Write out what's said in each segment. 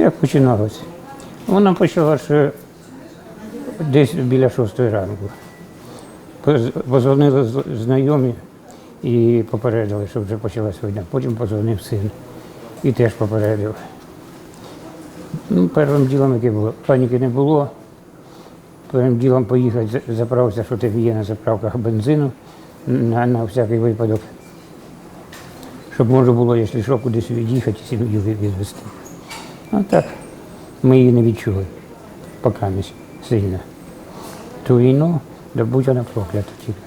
Як починалося? Вона почала ще десь біля шостої ранку. Позвонили знайомі і попередили, що вже почалась війна. Потім позвонив син і теж попередив. Ну, першим ділом, яке було, паніки не було. Першим ділом поїхати, за- заправився, що тебе є на заправках бензину на, на всякий випадок. Щоб можна було, якщо що, кудись від'їхати, сім'ю від- відвезти. А так, ми її не відчули, поки не сильно. Ту війну, да будь вона проклята тільки.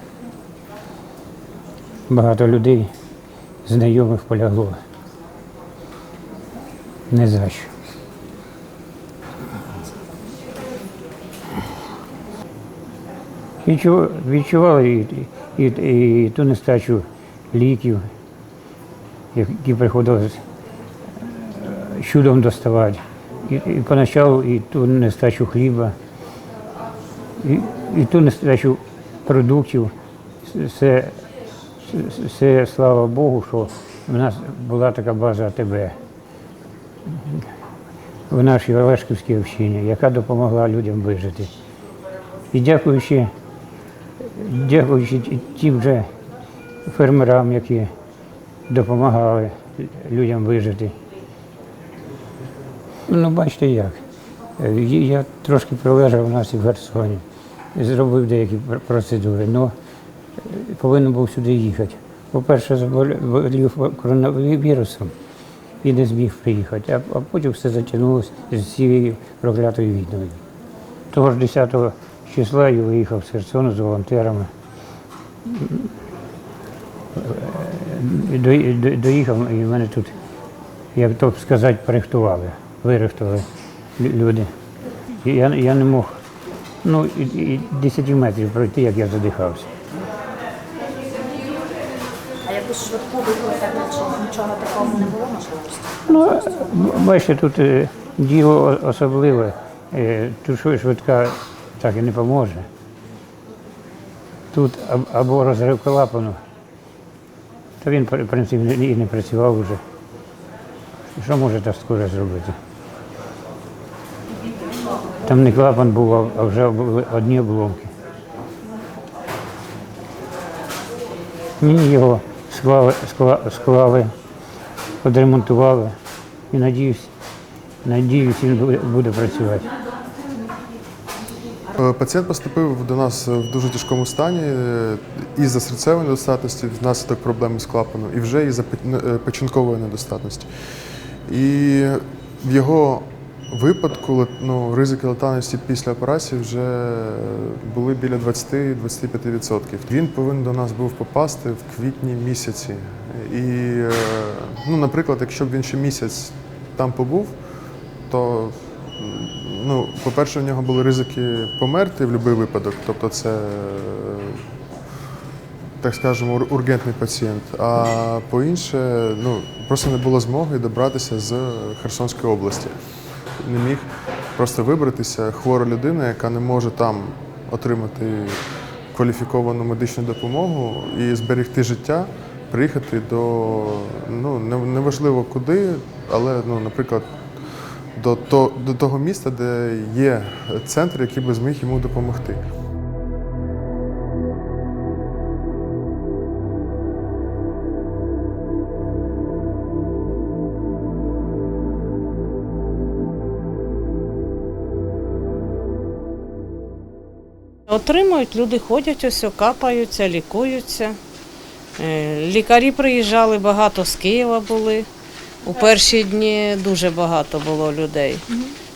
Багато людей, знайомих полягло. Не за що. Відчували і, і, і, ту нестачу ліків, які приходилось е, чудом доставати. І, і поначалу і ту нестачу хліба, і, і ту нестачу продуктів. Все, все, слава Богу, що в нас була така база АТБ в нашій Олешківській общині, яка допомогла людям вижити. І дякуючи, дякуючи тим же фермерам, які допомагали людям вижити. Ну, бачите як. Е, Я трошки пролежав у нас і в Херсоні, зробив деякі процедури, але повинен був сюди їхати. По-перше, заболів коронавірусом і не зміг приїхати, а, потім все затягнулося з цією проклятою війною. Того ж 10 числа я виїхав з Херсону з волонтерами. До- Доїхав, і мене тут, як то сказати, порихтували, вирихтували люди. І я, я не мог ну, і, і 10 метрів пройти, як я задихався. А якусь швидку викликати, чи нічого такого не було можливості? Ну, бачите, тут е, діло особливе. Е, Тут швидка так і не поможе. Тут або розрив клапану, то він, в принципі, і не працював вже. Що може так скоро зробити? Там не клапан був, а- вже були одні обломки. Мені його склали, скла- склали відремонтували і надіюсь, надіюсь, він буде, працювати. Е, Пацієнт поступив до нас в дуже тяжкому стані е, із-за серцевої недостатності, внаслідок проблеми з клапаном, і вже із-за е, печінкової недостатності. І в його випадку ну, ризики летальності після операції вже були біля 20-25%. Він повинен до нас був попасти в квітні місяці. І, е, ну, наприклад, якщо б він ще місяць там побув, то Ну, по-перше, в нього були ризики померти в будь-який випадок, тобто це, так скажемо, ургентний пацієнт. А по-інше, ну, просто не було змоги добратися з Херсонської області. Не міг просто вибратися хвора людина, яка не може там отримати кваліфіковану медичну допомогу і зберегти життя, приїхати до ну, неважливо куди, але, ну, наприклад, до, то, до того міста, де є центр, який би зміг йому допомогти. Отримують, люди ходять, ось капаються, лікуються. Е, Лікарі приїжджали, багато з Києва були. У перші дні дуже багато було людей.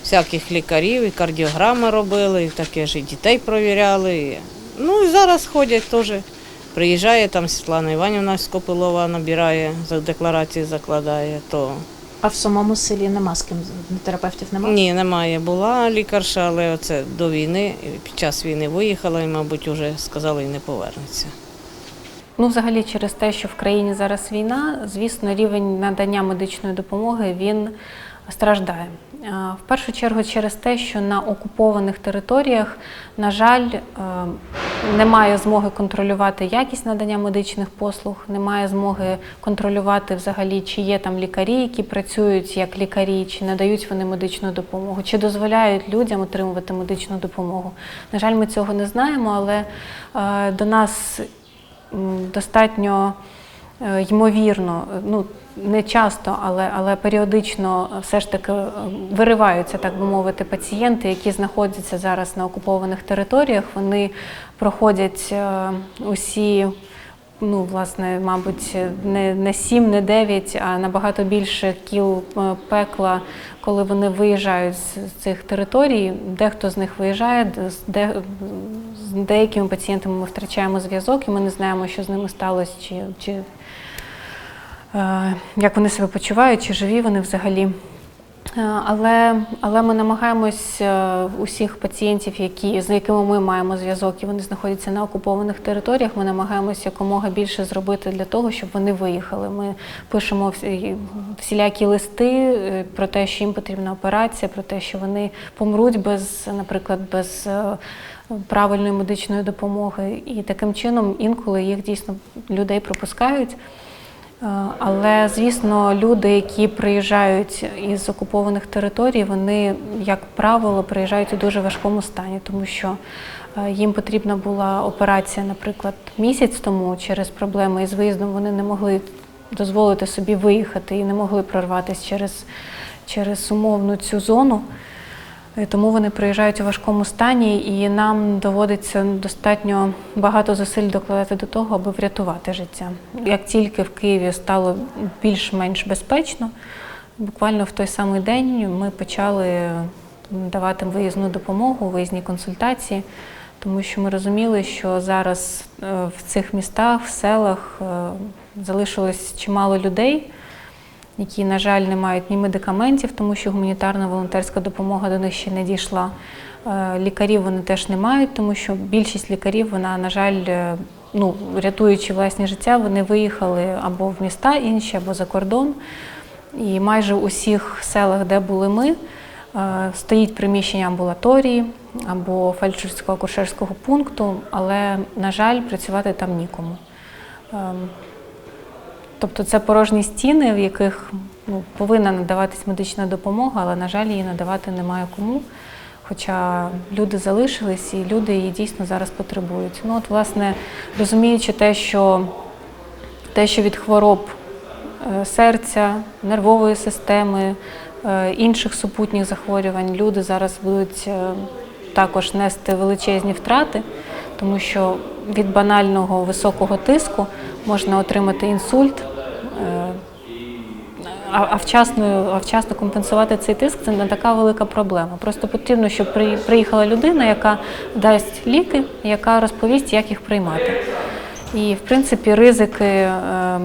Всяких лікарів, і кардіограми робили, і таке ж і дітей провіряли. Ну і зараз ходять теж. Приїжджає там Світлана Іванівна Скопилова набирає, за декларації закладає. То А в самому селі нема з ким терапевтів немає? ні, немає. Була лікарша, але це до війни, під час війни виїхала і, мабуть, вже сказали, і не повернеться. Ну, взагалі, через те, що в країні зараз війна, звісно, рівень надання медичної допомоги він страждає. Е, В першу чергу через те, що на окупованих територіях, на жаль, е, немає змоги контролювати якість надання медичних послуг, немає змоги контролювати взагалі, чи є там лікарі, які працюють як лікарі, чи надають вони медичну допомогу, чи дозволяють людям отримувати медичну допомогу. На жаль, ми цього не знаємо, але е, до нас достатньо ймовірно, е, ну не часто, але, але періодично е, все ж таки е, вириваються, так би мовити, пацієнти, які знаходяться зараз на окупованих територіях. Вони проходять е, усі. Ну, власне, мабуть, не, не 7, не 9, а набагато більше кіл е, пекла, коли вони виїжджають з цих територій. Дехто з них виїжджає, де- з деякими пацієнтами ми втрачаємо зв'язок, і ми не знаємо, що з ними сталося, чи, чи е, як вони себе почувають, чи живі вони взагалі. Е, Але, але ми намагаємось е, усіх пацієнтів, які, з якими ми маємо зв'язок, і вони знаходяться на окупованих територіях, ми намагаємось якомога більше зробити для того, щоб вони виїхали. Ми пишемо всілякі листи е, про те, що їм потрібна операція, про те, що вони помруть без, наприклад, без правильної медичної допомоги. І таким чином інколи їх дійсно людей пропускають. Е, Але, звісно, люди, які приїжджають із окупованих територій, вони, як правило, приїжджають у дуже важкому стані, тому що е, їм потрібна була операція, наприклад, місяць тому через проблеми із виїздом вони не могли дозволити собі виїхати і не могли прорватися через, через умовну цю зону. Е, Тому вони приїжджають у важкому стані, і нам доводиться достатньо багато зусиль докладати до того, аби врятувати життя. Як тільки в Києві стало більш-менш безпечно, буквально в той самий день ми почали давати виїзну допомогу, виїзні консультації, тому що ми розуміли, що зараз е, в цих містах, в селах е, залишилось чимало людей які, на жаль, не мають ні медикаментів, тому що гуманітарна волонтерська допомога до них ще не дійшла. Е, Лікарів вони теж не мають, тому що більшість лікарів, вона, на жаль, е, ну, рятуючи власне життя, вони виїхали або в міста інші, або за кордон. І майже у всіх селах, де були ми, е, стоїть приміщення амбулаторії або фельдшерського акушерського пункту, але, на жаль, працювати там нікому. Тобто це порожні стіни, в яких ну, повинна надаватись медична допомога, але, на жаль, її надавати немає кому. Хоча люди залишились і люди її дійсно зараз потребують. Ну, от, власне, розуміючи те, що, те, що від хвороб е, серця, нервової системи, е, інших супутніх захворювань люди зараз будуть е, також нести величезні втрати, тому що від банального високого тиску можна отримати інсульт. е, А, вчасно, а вчасно компенсувати цей тиск це не така велика проблема. Просто потрібно, щоб при- приїхала людина, яка дасть ліки, яка розповість, як їх приймати. І, в принципі, ризики е,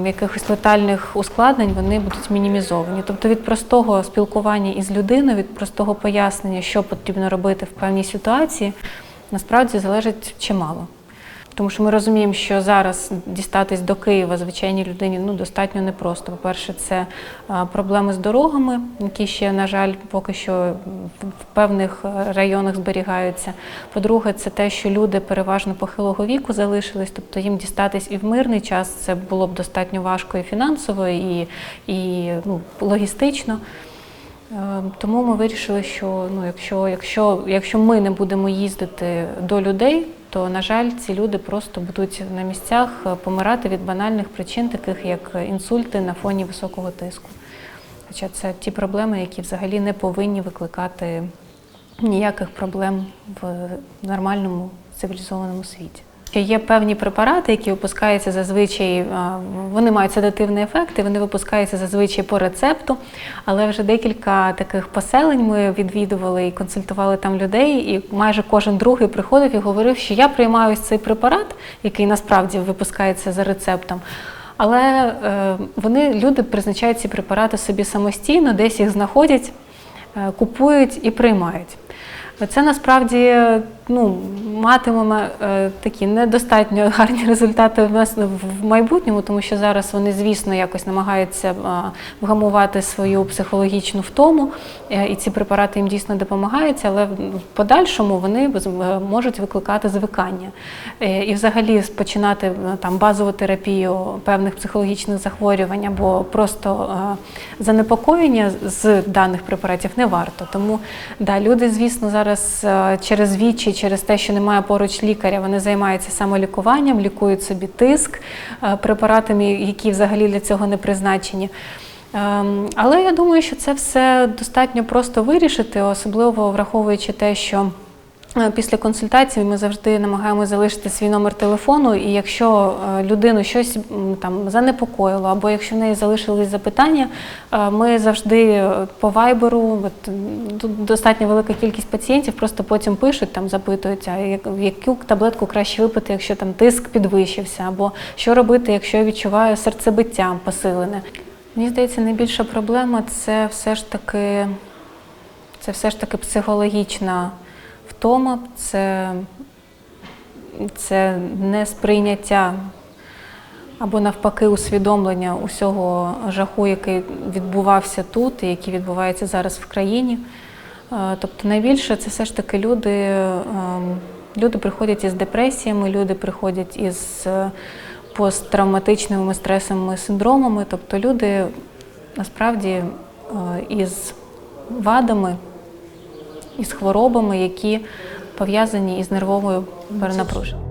якихось летальних ускладнень вони будуть мінімізовані. Тобто від простого спілкування із людиною, від простого пояснення, що потрібно робити в певній ситуації, насправді залежить чимало. Тому що ми розуміємо, що зараз дістатись до Києва звичайній людині ну, достатньо непросто. По-перше, це проблеми з дорогами, які ще, на жаль, поки що в- певних районах зберігаються. По-друге, це те, що люди переважно похилого віку залишились, тобто їм дістатись і в мирний час це було б достатньо важко і фінансово, і, і ну, логістично. Е, Тому ми вирішили, що ну, якщо, якщо, якщо ми не будемо їздити до людей, то, на жаль, ці люди просто будуть на місцях е, помирати від банальних причин, таких як інсульти на фоні високого тиску. Хоча це ті проблеми, які взагалі не повинні викликати ніяких проблем в нормальному цивілізованому світі. Ще Є певні препарати, які випускаються зазвичай, вони мають седативний ефект, і вони випускаються зазвичай по рецепту. Але вже декілька таких поселень ми відвідували і консультували там людей, і майже кожен другий приходив і говорив, що я приймаю цей препарат, який насправді випускається за рецептом. Але е, вони люди призначають ці препарати собі самостійно, десь їх знаходять, е, купують і приймають. Це насправді ну, матимемо е, такі недостатньо гарні результати нас в майбутньому, тому що зараз вони, звісно, якось намагаються е, вгамувати свою психологічну втому, е, і ці препарати їм дійсно допомагають, але в подальшому вони е, можуть викликати звикання. Е, І взагалі починати е, там базову терапію певних психологічних захворювань або просто е, занепокоєння з даних препаратів не варто. Тому да, люди, звісно, зараз е, через вічі, через те, що немає поруч лікаря, вони займаються самолікуванням, лікують собі тиск е, препаратами, які взагалі для цього не призначені. Ем, Але я думаю, що це все достатньо просто вирішити, особливо враховуючи те, що після консультації ми завжди намагаємося залишити свій номер телефону, і якщо е, людину щось там занепокоїло, або якщо в неї залишились запитання, е, ми завжди е, по вайберу, от, тут достатньо велика кількість пацієнтів, просто потім пишуть, там запитують, а як- яку таблетку краще випити, якщо там тиск підвищився, або що робити, якщо я відчуваю серцебиття посилене. Мені здається, найбільша проблема це все ж таки, це все ж таки психологічна втома, це, це несприйняття або навпаки усвідомлення усього жаху, який відбувався тут і який відбувається зараз в країні. Е, Тобто найбільше це все ж таки люди, ем, люди приходять із депресіями, люди приходять із е, посттравматичними стресовими синдромами, тобто люди насправді е, із вадами, із хворобами, які пов'язані із нервовою перенапруженням.